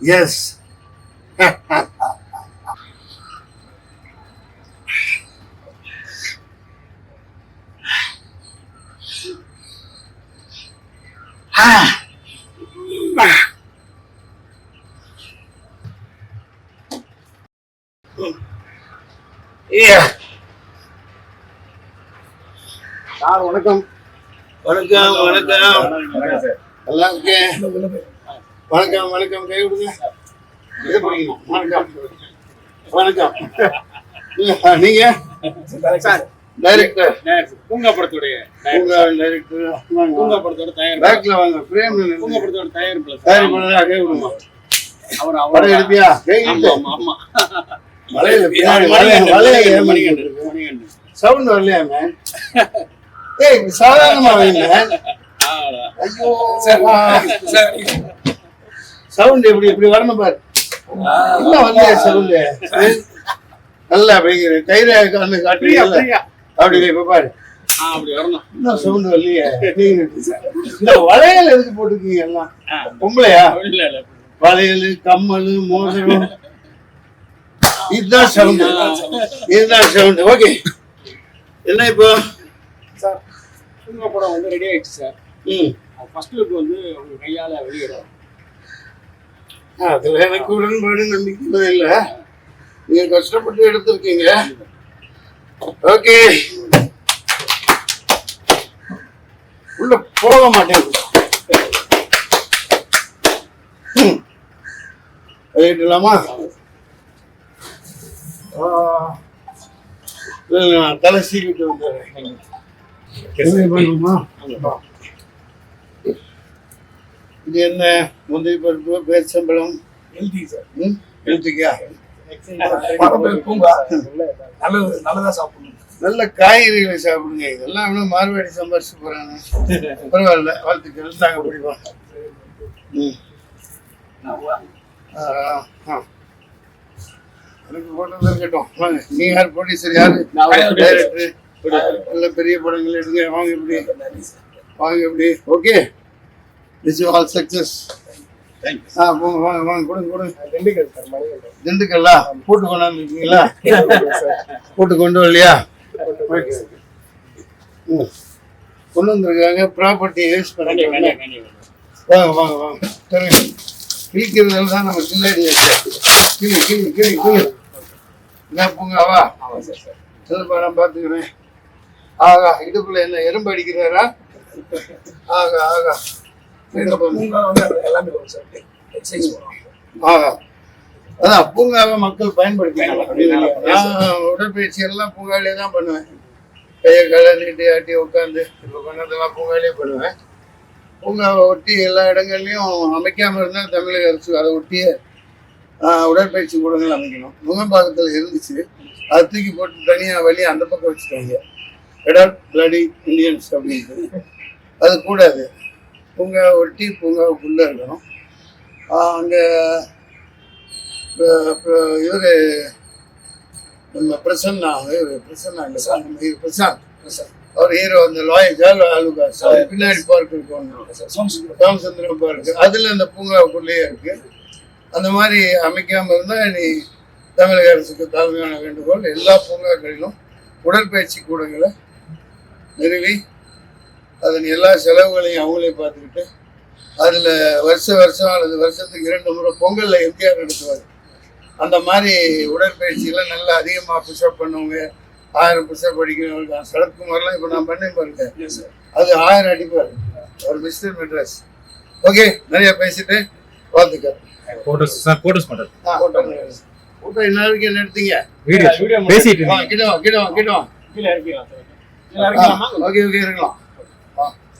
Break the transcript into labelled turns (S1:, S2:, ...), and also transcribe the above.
S1: S Yeah. Sir வணக்கம். வணக்கம் வணக்கம். நல்லா இருக்கேன் வணக்கம் வணக்கம். கை விடுங்க இதை பிடிக்கணும். வணக்கம். வணக்கம். நீங்க?
S2: சார்.
S1: டைரக்டர்
S2: பூங்கா படத்துடைய
S1: டைரக்டர்
S2: பூங்கா படத்தோட தயார்
S1: பேக்ல வாங்க. ஃப்ரேம்
S2: பூங்கா படத்தோட தயாரிப்புல
S1: சரி பண்ணலாம் கை விடுங்க
S2: அவர்
S1: எடுப்பியா? கை
S2: ஆமா ஆமா
S1: வலையில பின்னாடி வலைய வலைய ஏன்
S2: மணிகண்டு
S1: மணிகண்டு
S2: மணிகண்டு
S1: சவுண்ட் வரலையா மேன் ஏய் சாதாரணமா வைங்க.
S2: ஆ,
S1: ஐயோ.
S2: சார் சார்
S1: சவுண்ட் எப்படி இப்படி வரணும் பாரு. இல்ல வரலையா சவுண்ட்? நல்லா அப்படிங்கிற கையில கலந்து
S2: பிரியா
S1: அப்படி இப்ப பாரு. இன்னும் சவுண்ட் வரலையே? நீங்க இந்த வளையல் எதுக்கு போட்டுருக்கீங்க எல்லாம்? பொம்பளையா? வளையல் கம்மல் மோதிரம். இதுதான் சவுண்ட். இதுதான் சவுண்ட். ஓகே. என்ன இப்போ?
S2: சார் படம் வந்து ரெடி ஆயிடுச்சு சார்.
S1: ம்.
S2: ஃபர்ஸ்ட் லுக் வந்து உங்க கையால வெளியிடும்.
S1: அதுல எனக்கு உடன்பாடு நம்பிக்கை இல்லை. நீங்க கஷ்டப்பட்டு எடுத்திருக்கீங்க. ஓகே. உள்ள போக மாட்டேங்குது ம். ரைட்டுலாமா ஆ. இல்ல, நான் தலை சீக்கிட்டு வந்துடுறேன். பண்ணுமா இது என்ன? முந்திரி பருப்பு பேச்சம்பழம்
S2: ஹெல்தி சார்
S1: ம்?
S2: பூங்கா. நல்லது நல்லதா சாப்பிடணும்.
S1: நல்ல காய்கறிகளை சாப்பிடுங்க. இதெல்லாம் இன்னும் மார்வாடி சம்பாரிச்சு போறாங்க பரவாயில்ல. வாழ்த்துக்கள். நாங்க பிடிப்போம் ம். எனக்கு போட்டது இருக்கட்டும். வாங்க. நீ யார்? ப்ரொடியூசர் யாரு? டைரக்டர் நல்ல பெரிய படங்கள் எடுங்க. வாங்க இப்படி. வாங்க இப்படி. ஓகே. திஸ் ஆல் சக்சஸ் ஆ போங்க வாங்க வாங்க கொடுங்க கொடுங்க.
S2: திண்டுக்கல் சார் மணிகண்டன்
S1: திண்டுக்கல்லா? போட்டு கொண்டாந்து இருக்கீங்களா போட்டு கொண்டு வரலையா. கொண்டு வந்திருக்காங்க. ப்ராப்பர்ட்டி யூஸ் பண்ணி. வாங்க வாங்க வாங்க. சரிங்க கிழிக்கிறதுல தான் நம்ம கில்லாடி கிளி கிளி கிளி கிளி. என்ன பூங்காவா
S2: ஆமா சார் சார்.
S1: சிலப்பா நான் பார்த்துக்கிறேன் ஆகா இடுப்புல என்ன எறும்பு அடிக்கிறாரா? ஆகா ஆகா.
S2: எல்லாமே
S1: அதான் பூங்காவை மக்கள் பயன்படுத்திக்கலாம் உடற்பயிற்சி எல்லாம் பூங்காலே தான் பண்ணுவேன். கையை கலை நீட்டி ஆட்டி உட்காந்து இப்போ பண்ணதெல்லாம் பூங்காலே பண்ணுவேன். பூங்காவை ஒட்டி எல்லா இடங்கள்லையும் அமைக்காமல் இருந்தால் தமிழக அரசு அதை ஒட்டிய உடற்பயிற்சி கூடங்கள் அமைக்கணும். முகம்பாக்கத்தில் இருந்துச்சு. அதை தூக்கி போட்டு தனியாக வழி அந்த பக்கம் வச்சுட்டாங்க. எடாட் பிளடி இந்தியன்ஸ் அப்படின்ட்டு. அது கூடாது. பூங்கா ஒட்டி பூங்காவுக்குள்ளே இருக்கணும். அங்கே இவர் நம்ம பிரசன்னா இவர் பிரசன்னா இல்லை இவர் பிரசாந்த் அவர் ஹீரோ அந்த லாயர் ஜால் ஆலுகாஸ் அவர் பின்னாடி பார்க் இருக்கு ஒன்று ராமச்சந்திரன் பார்க். அதில் அந்த பூங்காவுக்குள்ளேயே இருக்கு. அந்த மாதிரி அமைக்காமல் இருந்தால் நீ தமிழக அரசுக்கு தாழ்மையான வேண்டுகோள். எல்லா பூங்காக்களிலும் உடற்பயிற்சி கூடங்களை நிறுவி அதன் எல்லா செலவுகளையும் அவங்களே பார்த்துக்கிட்டு அதில் வருஷ வருஷம் அல்லது வருஷத்துக்கு இரண்டு முறை பொங்கலில் எம்ஜிஆர் நடத்துவார். அந்த மாதிரி உடற்பயிற்சியெல்லாம் நல்லா அதிகமாக புஷ்அப் பண்ணுவாங்க ஆயிரம் புஷ்அப் அடிக்கிறவங்க சரத்குமார்லாம் இப்போ நான் பண்ணேன் பாருங்க. அது ஆயிரம் அடிப்பார். ஒரு மிஸ்டர் மெட்ராஸ். ஓகே நிறைய பேசிட்டு வாழ்த்துக்கள்.
S3: போட்டோஸ் சார் போட்டோஸ் பண்றது
S1: ஆ, என்ன வரைக்கும் எடுத்தீங்க?
S2: வீடியோ
S3: பேசிட்டு
S1: வா
S3: இருந்தீங்க
S1: கிட்ட வா கிட்ட வா கிட்ட வா.
S2: கீழே இறக்கிடலாம் சார் கீழே இறக்கலாமா
S1: ஓகே ஓகே இருக்கலாம்